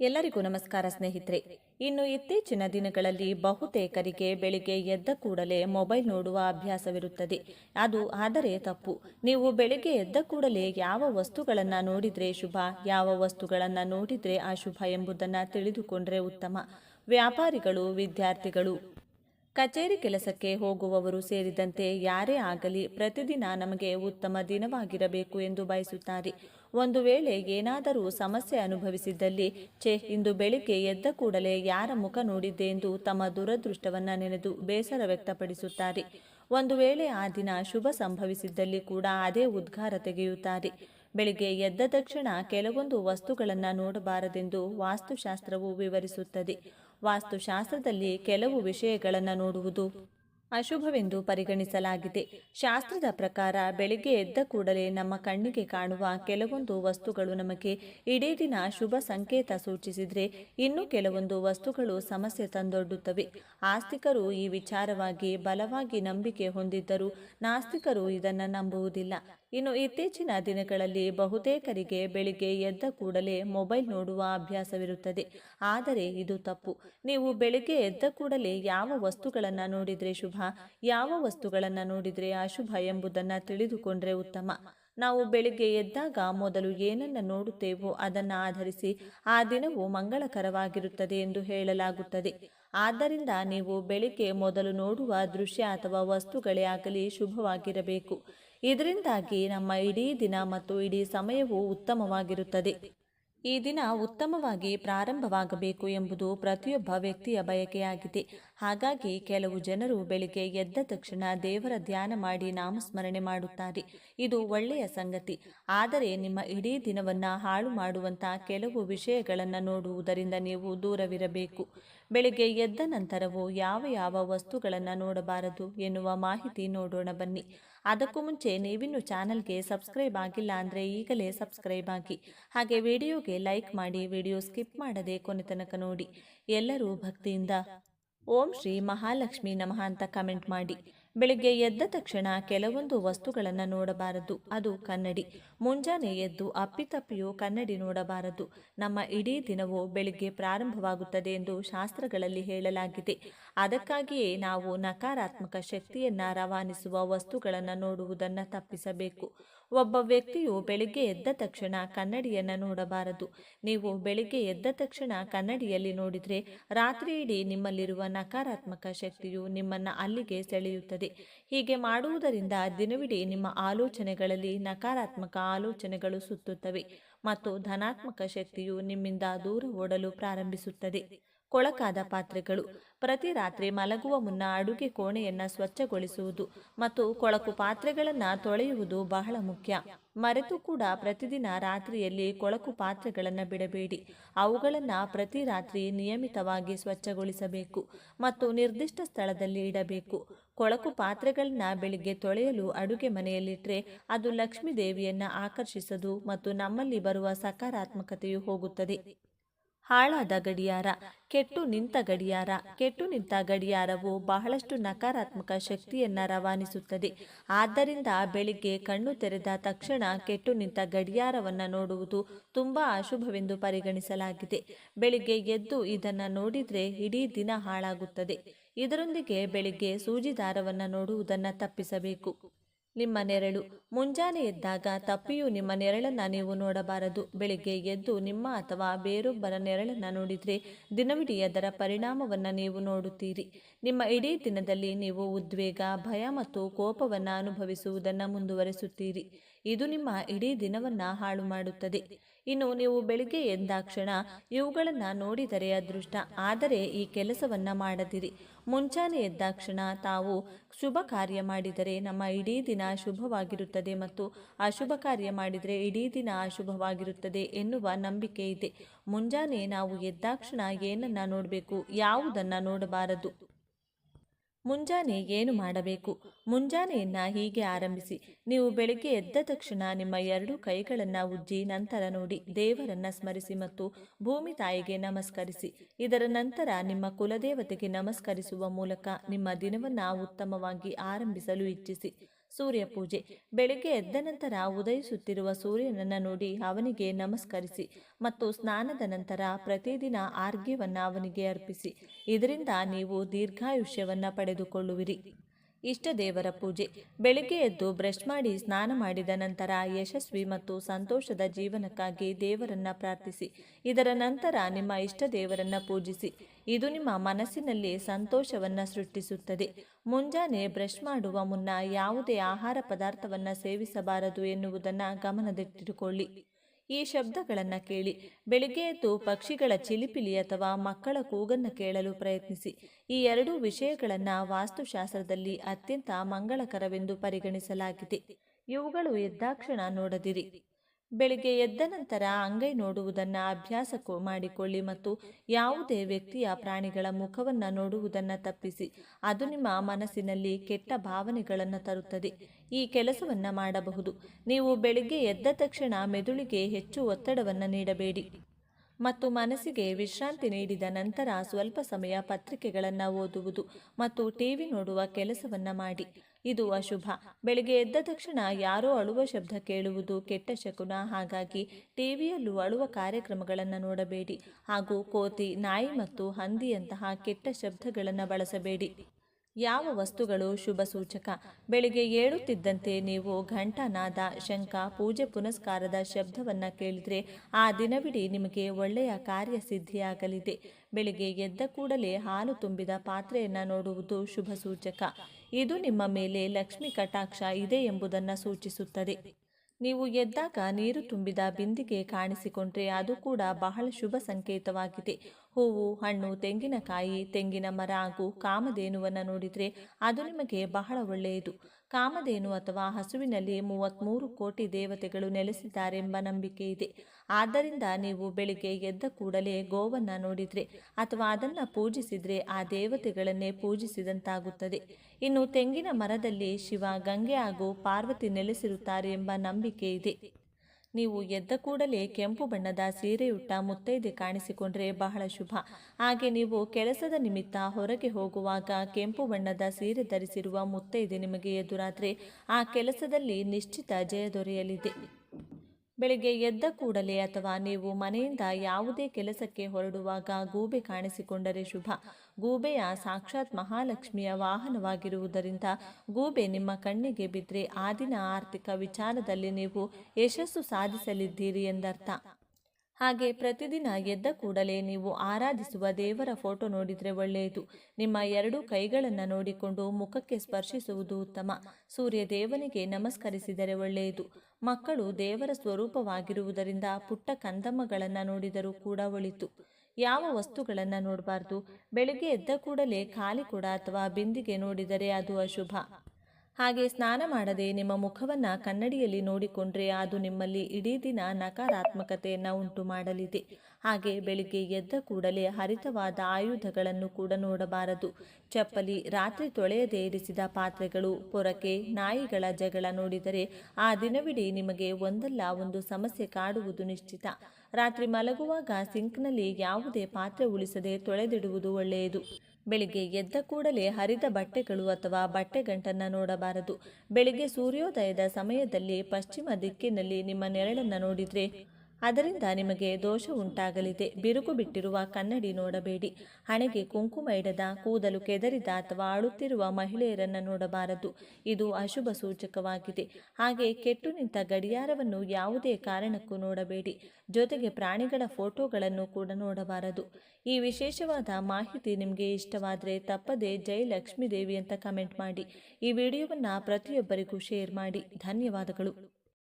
ಎಲ್ಲರಿಗೂ ನಮಸ್ಕಾರ ಸ್ನೇಹಿತರೆ. ಇನ್ನು ಇತ್ತೀಚಿನ ದಿನಗಳಲ್ಲಿ ಬಹುತೇಕರಿಗೆ ಬೆಳಿಗ್ಗೆ ಎದ್ದ ಕೂಡಲೇ ಮೊಬೈಲ್ ನೋಡುವ ಅಭ್ಯಾಸವಿರುತ್ತದೆ. ಅದು ಆದರೆ ತಪ್ಪು. ನೀವು ಬೆಳಿಗ್ಗೆ ಎದ್ದ ಕೂಡಲೇ ಯಾವ ವಸ್ತುಗಳನ್ನು ನೋಡಿದರೆ ಶುಭ, ಯಾವ ವಸ್ತುಗಳನ್ನು ನೋಡಿದರೆ ಅಶುಭ ಎಂಬುದನ್ನು ತಿಳಿದುಕೊಂಡ್ರೆ ಉತ್ತಮ. ವ್ಯಾಪಾರಿಗಳು, ವಿದ್ಯಾರ್ಥಿಗಳು, ಕಚೇರಿ ಕೆಲಸಕ್ಕೆ ಹೋಗುವವರು ಸೇರಿದಂತೆ ಯಾರೇ ಆಗಲಿ ಪ್ರತಿದಿನ ನಮಗೆ ಉತ್ತಮ ದಿನವಾಗಿರಬೇಕು ಎಂದು ಬಯಸುತ್ತಾರೆ. ಒಂದು ವೇಳೆ ಏನಾದರೂ ಸಮಸ್ಯೆ ಅನುಭವಿಸಿದ್ದಲ್ಲಿ, ಛೇ, ಇಂದು ಬೆಳಿಗ್ಗೆ ಎದ್ದ ಕೂಡಲೇ ಯಾರ ಮುಖ ನೋಡಿದ್ದೆ ಎಂದು ತಮ್ಮ ದುರದೃಷ್ಟವನ್ನ ನೆನೆದು ಬೇಸರ ವ್ಯಕ್ತಪಡಿಸುತ್ತಾರೆ. ಒಂದು ವೇಳೆ ಆ ದಿನ ಶುಭ ಸಂಭವಿಸಿದ್ದಲ್ಲಿ ಕೂಡ ಅದೇ ಉದ್ಗಾರ ತೆಗೆಯುತ್ತಾರೆ. ಬೆಳಿಗ್ಗೆ ಎದ್ದ ತಕ್ಷಣ ಕೆಲವೊಂದು ವಸ್ತುಗಳನ್ನು ನೋಡಬಾರದೆಂದು ವಾಸ್ತುಶಾಸ್ತ್ರವು ವಿವರಿಸುತ್ತದೆ. ವಾಸ್ತುಶಾಸ್ತ್ರದಲ್ಲಿ ಕೆಲವು ವಿಷಯಗಳನ್ನು ನೋಡುವುದು ಅಶುಭವೆಂದು ಪರಿಗಣಿಸಲಾಗಿದೆ. ಶಾಸ್ತ್ರದ ಪ್ರಕಾರ ಬೆಳಿಗ್ಗೆ ಎದ್ದ ಕೂಡಲೇ ನಮ್ಮ ಕಣ್ಣಿಗೆ ಕಾಣುವ ಕೆಲವೊಂದು ವಸ್ತುಗಳು ನಮಗೆ ಇಡೀ ದಿನ ಶುಭ ಸಂಕೇತ ಸೂಚಿಸಿದರೆ ಇನ್ನು ಕೆಲವೊಂದು ವಸ್ತುಗಳು ಸಮಸ್ಯೆ ತಂದೊಡ್ಡುತ್ತವೆ. ಆಸ್ತಿಕರು ಈ ವಿಚಾರವಾಗಿ ಬಲವಾಗಿ ನಂಬಿಕೆ ಹೊಂದಿದ್ದರೂ ನಾಸ್ತಿಕರು ಇದನ್ನು ನಂಬುವುದಿಲ್ಲ. ಇನ್ನು ಇತ್ತೀಚಿನ ದಿನಗಳಲ್ಲಿ ಬಹುತೇಕರಿಗೆ ಬೆಳಿಗ್ಗೆ ಎದ್ದ ಕೂಡಲೇ ಮೊಬೈಲ್ ನೋಡುವ ಅಭ್ಯಾಸವಿರುತ್ತದೆ. ಆದರೆ ಇದು ತಪ್ಪು. ನೀವು ಬೆಳಿಗ್ಗೆ ಎದ್ದ ಕೂಡಲೇ ಯಾವ ವಸ್ತುಗಳನ್ನು ನೋಡಿದರೆ ಶುಭ, ಯಾವ ವಸ್ತುಗಳನ್ನು ನೋಡಿದರೆ ಅಶುಭ ಎಂಬುದನ್ನು ತಿಳಿದುಕೊಂಡ್ರೆ ಉತ್ತಮ. ನಾವು ಬೆಳಿಗ್ಗೆ ಎದ್ದಾಗ ಮೊದಲು ಏನನ್ನು ನೋಡುತ್ತೇವೋ ಅದನ್ನು ಆಧರಿಸಿ ಆ ದಿನವು ಮಂಗಳಕರವಾಗಿರುತ್ತದೆ ಎಂದು ಹೇಳಲಾಗುತ್ತದೆ. ಆದ್ದರಿಂದ ನೀವು ಬೆಳಿಗ್ಗೆ ಮೊದಲು ನೋಡುವ ದೃಶ್ಯ ಅಥವಾ ವಸ್ತುಗಳೇ ಆಗಲಿ ಶುಭವಾಗಿರಬೇಕು. ಇದರಿಂದಾಗಿ ನಮ್ಮ ಇಡೀ ದಿನ ಮತ್ತು ಇಡೀ ಸಮಯವು ಉತ್ತಮವಾಗಿರುತ್ತದೆ. ಈ ದಿನ ಉತ್ತಮವಾಗಿ ಪ್ರಾರಂಭವಾಗಬೇಕು ಎಂಬುದು ಪ್ರತಿಯೊಬ್ಬ ವ್ಯಕ್ತಿಯ ಬಯಕೆಯಾಗಿದೆ. ಹಾಗಾಗಿ ಕೆಲವು ಜನರು ಬೆಳಿಗ್ಗೆ ಎದ್ದ ತಕ್ಷಣ ದೇವರ ಧ್ಯಾನ ಮಾಡಿ ನಾಮಸ್ಮರಣೆ ಮಾಡುತ್ತಾರೆ. ಇದು ಒಳ್ಳೆಯ ಸಂಗತಿ. ಆದರೆ ನಿಮ್ಮ ಇಡೀ ದಿನವನ್ನು ಹಾಳು ಮಾಡುವಂಥ ಕೆಲವು ವಿಷಯಗಳನ್ನು ನೋಡುವುದರಿಂದ ನೀವು ದೂರವಿರಬೇಕು. ಬೆಳಿಗ್ಗೆ ಎದ್ದ ನಂತರವೂ ಯಾವ ಯಾವ ವಸ್ತುಗಳನ್ನು ನೋಡಬಾರದು ಎನ್ನುವ ಮಾಹಿತಿ ನೋಡೋಣ ಬನ್ನಿ. ಅದಕ್ಕೂ ಮುಂಚೆ ನೀವಿನ್ನು ಚಾನಲ್ಗೆ ಸಬ್ಸ್ಕ್ರೈಬ್ ಆಗಿಲ್ಲ ಅಂದರೆ ಈಗಲೇ ಸಬ್ಸ್ಕ್ರೈಬ್ ಆಗಿ. ಹಾಗೆ ವಿಡಿಯೋಗೆ ಲೈಕ್ ಮಾಡಿ ವಿಡಿಯೋ ಸ್ಕಿಪ್ ಮಾಡದೆ ಕೊನೆ ತನಕ ನೋಡಿ. ಎಲ್ಲರೂ ಭಕ್ತಿಯಿಂದ. ಓಂ ಶ್ರೀ ಮಹಾಲಕ್ಷ್ಮಿ ನಮಃ ಅಂತ ಕಮೆಂಟ್ ಮಾಡಿ. ಬೆಳಿಗ್ಗೆ ಎದ್ದ ತಕ್ಷಣ ಕೆಲವೊಂದು ವಸ್ತುಗಳನ್ನು ನೋಡಬಾರದು. ಅದು ಕನ್ನಡಿ. ಮುಂಜಾನೆ ಎದ್ದು ಅಪ್ಪಿತಪ್ಪಿಯೂ ಕನ್ನಡಿ ನೋಡಬಾರದು. ನಮ್ಮ ಇಡೀ ದಿನವೂ ಬೆಳಿಗ್ಗೆ ಪ್ರಾರಂಭವಾಗುತ್ತದೆ ಎಂದು ಶಾಸ್ತ್ರಗಳಲ್ಲಿ ಹೇಳಲಾಗಿದೆ. ಅದಕ್ಕಾಗಿಯೇ ನಾವು ನಕಾರಾತ್ಮಕ ಶಕ್ತಿಯನ್ನು ರವಾನಿಸುವ ವಸ್ತುಗಳನ್ನು ನೋಡುವುದನ್ನು ತಪ್ಪಿಸಬೇಕು. ಒಬ್ಬ ವ್ಯಕ್ತಿಯು ಬೆಳಿಗ್ಗೆ ಎದ್ದ ತಕ್ಷಣ ಕನ್ನಡಿಯನ್ನು ನೋಡಬಾರದು. ನೀವು ಬೆಳಿಗ್ಗೆ ಎದ್ದ ತಕ್ಷಣ ಕನ್ನಡಿಯಲ್ಲಿ ನೋಡಿದರೆ ರಾತ್ರಿ ನಿಮ್ಮಲ್ಲಿರುವ ನಕಾರಾತ್ಮಕ ಶಕ್ತಿಯು ನಿಮ್ಮನ್ನು ಅಲ್ಲಿಗೆ ಸೆಳೆಯುತ್ತದೆ. ಹೀಗೆ ಮಾಡುವುದರಿಂದ ದಿನವಿಡೀ ನಿಮ್ಮ ಆಲೋಚನೆಗಳಲ್ಲಿ ನಕಾರಾತ್ಮಕ ಆಲೋಚನೆಗಳು ಸುತ್ತುತ್ತವೆ ಮತ್ತು ಧನಾತ್ಮಕ ಶಕ್ತಿಯು ನಿಮ್ಮಿಂದ ದೂರ ಓಡಲು ಪ್ರಾರಂಭಿಸುತ್ತದೆ. ಕೊಳಕಾದ ಪಾತ್ರೆಗಳು. ಪ್ರತಿ ರಾತ್ರಿ ಮಲಗುವ ಮುನ್ನ ಅಡುಗೆ ಕೋಣೆಯನ್ನು ಸ್ವಚ್ಛಗೊಳಿಸುವುದು ಮತ್ತು ಕೊಳಕು ಪಾತ್ರೆಗಳನ್ನು ತೊಳೆಯುವುದು ಬಹಳ ಮುಖ್ಯ. ಮರೆತು ಕೂಡ ಪ್ರತಿದಿನ ರಾತ್ರಿಯಲ್ಲಿ ಕೊಳಕು ಪಾತ್ರೆಗಳನ್ನು ಬಿಡಬೇಡಿ. ಅವುಗಳನ್ನು ಪ್ರತಿ ರಾತ್ರಿ ನಿಯಮಿತವಾಗಿ ಸ್ವಚ್ಛಗೊಳಿಸಬೇಕು ಮತ್ತು ನಿರ್ದಿಷ್ಟ ಸ್ಥಳದಲ್ಲಿ ಇಡಬೇಕು. ಕೊಳಕು ಪಾತ್ರೆಗಳನ್ನ ಬೆಳಿಗ್ಗೆ ತೊಳೆಯಲು ಅಡುಗೆ ಮನೆಯಲ್ಲಿಟ್ಟರೆ ಅದು ಲಕ್ಷ್ಮೀ ದೇವಿಯನ್ನು ಆಕರ್ಷಿಸದು ಮತ್ತು ನಮ್ಮಲ್ಲಿ ಬರುವ ಸಕಾರಾತ್ಮಕತೆಯು ಹೋಗುತ್ತದೆ. ಹಾಳಾದ ಗಡಿಯಾರ, ಕೆಟ್ಟು ನಿಂತ ಗಡಿಯಾರ, ಕೆಟ್ಟು ನಿಂತ ಗಡಿಯಾರವು ಬಹಳಷ್ಟು ನಕಾರಾತ್ಮಕ ಶಕ್ತಿಯನ್ನು ರವಾನಿಸುತ್ತದೆ. ಆದ್ದರಿಂದ ಬೆಳಿಗ್ಗೆ ಕಣ್ಣು ತೆರೆದ ತಕ್ಷಣ ಕೆಟ್ಟು ನಿಂತ ಗಡಿಯಾರವನ್ನು ನೋಡುವುದು ತುಂಬ ಅಶುಭವೆಂದು ಪರಿಗಣಿಸಲಾಗಿದೆ. ಬೆಳಿಗ್ಗೆ ಎದ್ದು ಇದನ್ನು ನೋಡಿದರೆ ಇಡೀ ದಿನ ಹಾಳಾಗುತ್ತದೆ. ಇದರೊಂದಿಗೆ ಬೆಳಿಗ್ಗೆ ಸೂಜಿ ದಾರವನ್ನು ನೋಡುವುದನ್ನು ತಪ್ಪಿಸಬೇಕು. ನಿಮ್ಮ ನೆರಳು. ಮುಂಜಾನೆ ಎದ್ದಾಗ ತಪ್ಪಿಯೂ ನಿಮ್ಮ ನೆರಳನ್ನು ನೀವು ನೋಡಬಾರದು. ಬೆಳಿಗ್ಗೆ ಎದ್ದು ನಿಮ್ಮ ಅಥವಾ ಬೇರೊಬ್ಬರ ನೆರಳನ್ನು ನೋಡಿದರೆ ದಿನವಿಡೀ ಅದರ ಪರಿಣಾಮವನ್ನು ನೀವು ನೋಡುತ್ತೀರಿ. ನಿಮ್ಮ ಇಡೀ ದಿನದಲ್ಲಿ ನೀವು ಉದ್ವೇಗ, ಭಯ ಮತ್ತು ಕೋಪವನ್ನು ಅನುಭವಿಸುವುದನ್ನು ಮುಂದುವರೆಸುತ್ತೀರಿ. ಇದು ನಿಮ್ಮ ಇಡೀ ದಿನವನ್ನು ಹಾಳು ಮಾಡುತ್ತದೆ ಇನ್ನು ನೀವು ಬೆಳಿಗ್ಗೆ ಎಂದಾಕ್ಷಣ ಇವುಗಳನ್ನು ನೋಡಿದರೆ ಅದೃಷ್ಟ. ಆದರೆ ಈ ಕೆಲಸವನ್ನು ಮಾಡದಿರಿ. ಮುಂಚಾನೆ ಎದ್ದಾಕ್ಷಣ ತಾವು ಶುಭ ಕಾರ್ಯ ಮಾಡಿದರೆ ನಮ್ಮ ಇಡೀ ದಿನ ಶುಭವಾಗಿರುತ್ತದೆ ಮತ್ತು ಅಶುಭ ಕಾರ್ಯ ಮಾಡಿದರೆ ಇಡೀ ದಿನ ಅಶುಭವಾಗಿರುತ್ತದೆ ಎನ್ನುವ ನಂಬಿಕೆ ಇದೆ. ಮುಂಜಾನೆ ನಾವು ಎದ್ದಾಕ್ಷಣ ಏನನ್ನ ನೋಡಬೇಕು? ಯಾವುದನ್ನು ನೋಡಬಾರದು? ಮುಂಜಾನೆ ಏನು ಮಾಡಬೇಕು? ಮುಂಜಾನೆಯನ್ನ ಹೀಗೆ ಆರಂಭಿಸಿ. ನೀವು ಬೆಳಿಗ್ಗೆ ಎದ್ದ ತಕ್ಷಣ ನಿಮ್ಮ ಎರಡು ಕೈಗಳನ್ನು ಉಜ್ಜಿ, ನಂತರ ನೋಡಿ, ದೇವರನ್ನ ಸ್ಮರಿಸಿ ಮತ್ತು ಭೂಮಿ ತಾಯಿಗೆ ನಮಸ್ಕರಿಸಿ. ಇದರ ನಂತರ ನಿಮ್ಮ ಕುಲದೇವತೆಗೆ ನಮಸ್ಕರಿಸುವ ಮೂಲಕ ನಿಮ್ಮ ದಿನವನ್ನು ಉತ್ತಮವಾಗಿ ಆರಂಭಿಸಲು ಇಚ್ಛಿಸಿ. ಸೂರ್ಯ ಪೂಜೆ ಬೆಳಿಗ್ಗೆ ಎದ್ದ ನಂತರ ಉದಯಿಸುತ್ತಿರುವ ಸೂರ್ಯನನ್ನು ನೋಡಿ ಅವನಿಗೆ ನಮಸ್ಕರಿಸಿ ಮತ್ತು ಸ್ನಾನದ ನಂತರ ಪ್ರತಿದಿನ ಆರ್ಘ್ಯವನ್ನು ಅವನಿಗೆ ಅರ್ಪಿಸಿ. ಇದರಿಂದ ನೀವು ದೀರ್ಘಾಯುಷ್ಯವನ್ನು ಪಡೆದುಕೊಳ್ಳುವಿರಿ. ಇಷ್ಟ ದೇವರ ಪೂಜೆ. ಬೆಳಿಗ್ಗೆ ಎದ್ದು ಬ್ರಷ್ ಮಾಡಿ ಸ್ನಾನ ಮಾಡಿದ ನಂತರ ಯಶಸ್ವಿ ಮತ್ತು ಸಂತೋಷದ ಜೀವನಕ್ಕಾಗಿ ದೇವರನ್ನ ಪ್ರಾರ್ಥಿಸಿ. ಇದರ ನಂತರ ನಿಮ್ಮ ಇಷ್ಟ ದೇವರನ್ನ ಪೂಜಿಸಿ. ಇದು ನಿಮ್ಮ ಮನಸ್ಸಿನಲ್ಲಿ ಸಂತೋಷವನ್ನ ಸೃಷ್ಟಿಸುತ್ತದೆ. ಮುಂಜಾನೆ ಬ್ರಷ್ ಮಾಡುವ ಮುನ್ನ ಯಾವುದೇ ಆಹಾರ ಪದಾರ್ಥವನ್ನ ಸೇವಿಸಬಾರದು ಎನ್ನುವುದನ್ನು ಗಮನದಲ್ಲಿಟ್ಟುಕೊಳ್ಳಿ. ಈ ಶಬ್ದಗಳನ್ನು ಕೇಳಿ ಬೆಳಿಗ್ಗೆ ಎದ್ದು ಪಕ್ಷಿಗಳ ಚಿಲಿಪಿಲಿ ಅಥವಾ ಮಕ್ಕಳ ಕೂಗನ್ನು ಕೇಳಲು ಪ್ರಯತ್ನಿಸಿ. ಈ ಎರಡೂ ವಿಷಯಗಳನ್ನು ವಾಸ್ತುಶಾಸ್ತ್ರದಲ್ಲಿ ಅತ್ಯಂತ ಮಂಗಳಕರವೆಂದು ಪರಿಗಣಿಸಲಾಗಿದೆ. ಇವುಗಳು ಎದ್ದಾಕ್ಷಣ ನೋಡದಿರಿ. ಬೆಳಿಗ್ಗೆ ಎದ್ದ ನಂತರ ಅಂಗೈ ನೋಡುವುದನ್ನು ಅಭ್ಯಾಸ ಮಾಡಿಕೊಳ್ಳಿ ಮತ್ತು ಯಾವುದೇ ವ್ಯಕ್ತಿಯ ಪ್ರಾಣಿಗಳ ಮುಖವನ್ನು ನೋಡುವುದನ್ನು ತಪ್ಪಿಸಿ. ಅದು ನಿಮ್ಮ ಮನಸ್ಸಿನಲ್ಲಿ ಕೆಟ್ಟ ಭಾವನೆಗಳನ್ನು ತರುತ್ತದೆ. ಈ ಕೆಲಸವನ್ನು ಮಾಡಬಹುದು. ನೀವು ಬೆಳಿಗ್ಗೆ ಎದ್ದ ತಕ್ಷಣ ಮೆದುಳಿಗೆ ಹೆಚ್ಚು ಒತ್ತಡವನ್ನು ನೀಡಬೇಡಿ. ಮತ್ತು ಮನಸ್ಸಿಗೆ ವಿಶ್ರಾಂತಿ ನೀಡಿದ ನಂತರ ಸ್ವಲ್ಪ ಸಮಯ ಪತ್ರಿಕೆಗಳನ್ನು ಓದುವುದು ಮತ್ತು ಟಿವಿ ನೋಡುವ ಕೆಲಸವನ್ನು ಮಾಡಿ. ಇದು ಅಶುಭ. ಬೆಳಿಗ್ಗೆ ಎದ್ದ ತಕ್ಷಣ ಯಾರೋ ಅಳುವ ಶಬ್ದ ಕೇಳುವುದು ಕೆಟ್ಟ ಶಕುನ. ಹಾಗಾಗಿ ಟಿವಿಯಲ್ಲೂ ಅಳುವ ಕಾರ್ಯಕ್ರಮಗಳನ್ನು ನೋಡಬೇಡಿ. ಹಾಗೂ ಕೋತಿ, ನಾಯಿ ಮತ್ತು ಹಂದಿಯಂತಹ ಕೆಟ್ಟ ಶಬ್ದಗಳನ್ನು ಬಳಸಬೇಡಿ. ಯಾವ ವಸ್ತುಗಳು ಶುಭ ಸೂಚಕ? ಬೆಳಿಗ್ಗೆ ಏಳುತ್ತಿದ್ದಂತೆ ನೀವು ಘಂಟಾನಾದ ಶಂಕ ಪೂಜೆ ಪುನಸ್ಕಾರದ ಶಬ್ದವನ್ನು ಕೇಳಿದರೆ ಆ ದಿನವಿಡೀ ನಿಮಗೆ ಒಳ್ಳೆಯ ಕಾರ್ಯ ಸಿದ್ಧಿಯಾಗಲಿದೆ. ಬೆಳಿಗ್ಗೆ ಎದ್ದ ಕೂಡಲೇ ಹಾಲು ತುಂಬಿದ ಪಾತ್ರೆಯನ್ನು ನೋಡುವುದು ಶುಭ ಸೂಚಕ. ಇದು ನಿಮ್ಮ ಮೇಲೆ ಲಕ್ಷ್ಮಿ ಕಟಾಕ್ಷ ಇದೆ ಎಂಬುದನ್ನು ಸೂಚಿಸುತ್ತದೆ. ನೀವು ಎದ್ದಾಗ ನೀರು ತುಂಬಿದ ಬಿಂದಿಗೆ ಕಾಣಿಸಿಕೊಂಡ್ರೆ ಅದು ಕೂಡ ಬಹಳ ಶುಭ ಸಂಕೇತವಾಗಿದೆ. ಹೂವು, ಹಣ್ಣು, ತೆಂಗಿನಕಾಯಿ, ತೆಂಗಿನ ಮರ ಹಾಗೂ ಕಾಮಧೇನುವನ್ನು ನೋಡಿದರೆ ಅದು ನಿಮಗೆ ಬಹಳ ಒಳ್ಳೆಯದು. ಕಾಮಧೇನು ಅಥವಾ ಹಸುವಿನಲ್ಲಿ ಮೂವತ್ತ್ಮೂರು ಕೋಟಿ ದೇವತೆಗಳು ನೆಲೆಸಿದ್ದಾರೆಂಬ ನಂಬಿಕೆ ಇದೆ ಆದ್ದರಿಂದ ನೀವು ಬೆಳಿಗ್ಗೆ ಎದ್ದ ಕೂಡಲೇ ಗೋವನ್ನು ನೋಡಿದರೆ ಅಥವಾ ಅದನ್ನು ಪೂಜಿಸಿದರೆ ಆ ದೇವತೆಗಳನ್ನೇ ಪೂಜಿಸಿದಂತಾಗುತ್ತದೆ. ಇನ್ನು ತೆಂಗಿನ ಮರದಲ್ಲಿ ಶಿವ, ಗಂಗೆ ಹಾಗೂ ಪಾರ್ವತಿ ನೆಲೆಸಿರುತ್ತಾರೆ ಎಂಬ ನಂಬಿಕೆ ಇದೆ ನೀವು ಎದ್ದ ಕೂಡಲೇ ಕೆಂಪು ಬಣ್ಣದ ಸೀರೆಯುಟ್ಟ ಮುತ್ತೈದೆ ಕಾಣಿಸಿಕೊಂಡ್ರೆ ಬಹಳ ಶುಭ. ಹಾಗೆ ನೀವು ಕೆಲಸದ ನಿಮಿತ್ತ ಹೊರಗೆ ಹೋಗುವಾಗ ಕೆಂಪು ಬಣ್ಣದ ಸೀರೆ ಧರಿಸಿರುವ ಮುತ್ತೈದೆ ನಿಮಗೆ ಎದುರಾದರೆ ಆ ಕೆಲಸದಲ್ಲಿ ನಿಶ್ಚಿತ ಜಯ ದೊರೆಯಲಿದೆ ಬೆಳಿಗ್ಗೆ ಎದ್ದ ಕೂಡಲೇ ಅಥವಾ ನೀವು ಮನೆಯಿಂದ ಯಾವುದೇ ಕೆಲಸಕ್ಕೆ ಹೊರಡುವಾಗ ಗೂಬೆ ಕಾಣಿಸಿಕೊಂಡರೆ ಶುಭ. ಗೂಬೆಯ ಸಾಕ್ಷಾತ್ ಮಹಾಲಕ್ಷ್ಮಿಯ ವಾಹನವಾಗಿರುವುದರಿಂದ ಗೂಬೆ ನಿಮ್ಮ ಕಣ್ಣಿಗೆ ಬಿದ್ದರೆ ಆ ಆರ್ಥಿಕ ವಿಚಾರದಲ್ಲಿ ನೀವು ಯಶಸ್ಸು ಸಾಧಿಸಲಿದ್ದೀರಿ ಎಂದರ್ಥ. ಹಾಗೆ ಪ್ರತಿದಿನ ಎದ್ದ ಕೂಡಲೇ ನೀವು ಆರಾಧಿಸುವ ದೇವರ ಫೋಟೋ ನೋಡಿದರೆ ಒಳ್ಳೆಯದು. ನಿಮ್ಮ ಎರಡೂ ಕೈಗಳನ್ನು ನೋಡಿಕೊಂಡು ಮುಖಕ್ಕೆ ಸ್ಪರ್ಶಿಸುವುದು ಉತ್ತಮ. ಸೂರ್ಯ ದೇವನಿಗೆ ನಮಸ್ಕರಿಸಿದರೆ ಒಳ್ಳೆಯದು. ಮಕ್ಕಳು ದೇವರ ಸ್ವರೂಪವಾಗಿರುವುದರಿಂದ ಪುಟ್ಟ ಕಂದಮ್ಮಗಳನ್ನು ನೋಡಿದರೂ ಕೂಡ ಒಳಿತು. ಯಾವ ವಸ್ತುಗಳನ್ನು ನೋಡಬಾರ್ದು? ಬೆಳಿಗ್ಗೆ ಎದ್ದ ಕೂಡಲೇ ಖಾಲಿ ಕೂಡ ಅಥವಾ ಬಿಂದಿಗೆ ನೋಡಿದರೆ ಅದು ಅಶುಭ. ಹಾಗೆ ಸ್ನಾನ ಮಾಡದೆ ನಿಮ್ಮ ಮುಖವನ್ನು ಕನ್ನಡಿಯಲ್ಲಿ ನೋಡಿಕೊಂಡ್ರೆ ಅದು ನಿಮ್ಮಲ್ಲಿ ಇಡೀ ದಿನ ನಕಾರಾತ್ಮಕತೆಯನ್ನು ಉಂಟು ಮಾಡಲಿದೆ. ಹಾಗೆ ಬೆಳಿಗ್ಗೆ ಎದ್ದ ಕೂಡಲೇ ಹರಿತವಾದ ಆಯುಧಗಳನ್ನು ಕೂಡ ನೋಡಬಾರದು. ಚಪ್ಪಲಿ, ರಾತ್ರಿ ತೊಳೆಯದೇ ಇರಿಸಿದ ಪಾತ್ರೆಗಳು, ಪೊರಕೆ, ನಾಯಿಗಳ ಜಗಳ ನೋಡಿದರೆ ಆ ದಿನವಿಡೀ ನಿಮಗೆ ಒಂದಲ್ಲ ಒಂದು ಸಮಸ್ಯೆ ಕಾಡುವುದು ನಿಶ್ಚಿತ. ರಾತ್ರಿ ಮಲಗುವಾಗ ಸಿಂಕ್ನಲ್ಲಿ ಯಾವುದೇ ಪಾತ್ರೆ ಉಳಿಸದೆ ತೊಳೆದಿಡುವುದು ಒಳ್ಳೆಯದು. ಬೆಳಿಗ್ಗೆ ಎದ್ದ ಕೂಡಲೇ ಹರಿದ ಬಟ್ಟೆಗಳು ಅಥವಾ ಬಟ್ಟೆಗಂಟನ್ನು ನೋಡಬಾರದು. ಬೆಳಿಗ್ಗೆ ಸೂರ್ಯೋದಯದ ಸಮಯದಲ್ಲಿ ಪಶ್ಚಿಮ ದಿಕ್ಕಿನಲ್ಲಿ ನಿಮ್ಮ ನೆರಳನ್ನು ನೋಡಿದರೆ ಅದರಿಂದ ನಿಮಗೆ ದೋಷ ಉಂಟಾಗಲಿದೆ ಬಿರುಕು ಬಿಟ್ಟಿರುವ ಕನ್ನಡಿ ನೋಡಬೇಡಿ. ಹಣೆಗೆ ಕುಂಕುಮ ಇಡದ, ಕೂದಲು ಕೆದರಿದ ಅಥವಾ ಆಳುತ್ತಿರುವ ಮಹಿಳೆಯರನ್ನು ನೋಡಬಾರದು. ಇದು ಅಶುಭ ಸೂಚಕವಾಗಿದೆ. ಹಾಗೆ ಕೆಟ್ಟು ನಿಂತ ಗಡಿಯಾರವನ್ನು ಯಾವುದೇ ಕಾರಣಕ್ಕೂ ನೋಡಬೇಡಿ. ಜೊತೆಗೆ ಪ್ರಾಣಿಗಳ ಫೋಟೋಗಳನ್ನು ಕೂಡ ನೋಡಬಾರದು. ಈ ವಿಶೇಷವಾದ ಮಾಹಿತಿ ನಿಮಗೆ ಇಷ್ಟವಾದರೆ ತಪ್ಪದೆ ಜೈ ಲಕ್ಷ್ಮೀ ದೇವಿ ಅಂತ ಕಮೆಂಟ್ ಮಾಡಿ. ಈ ವಿಡಿಯೋವನ್ನು ಪ್ರತಿಯೊಬ್ಬರಿಗೂ ಶೇರ್ ಮಾಡಿ. ಧನ್ಯವಾದಗಳು.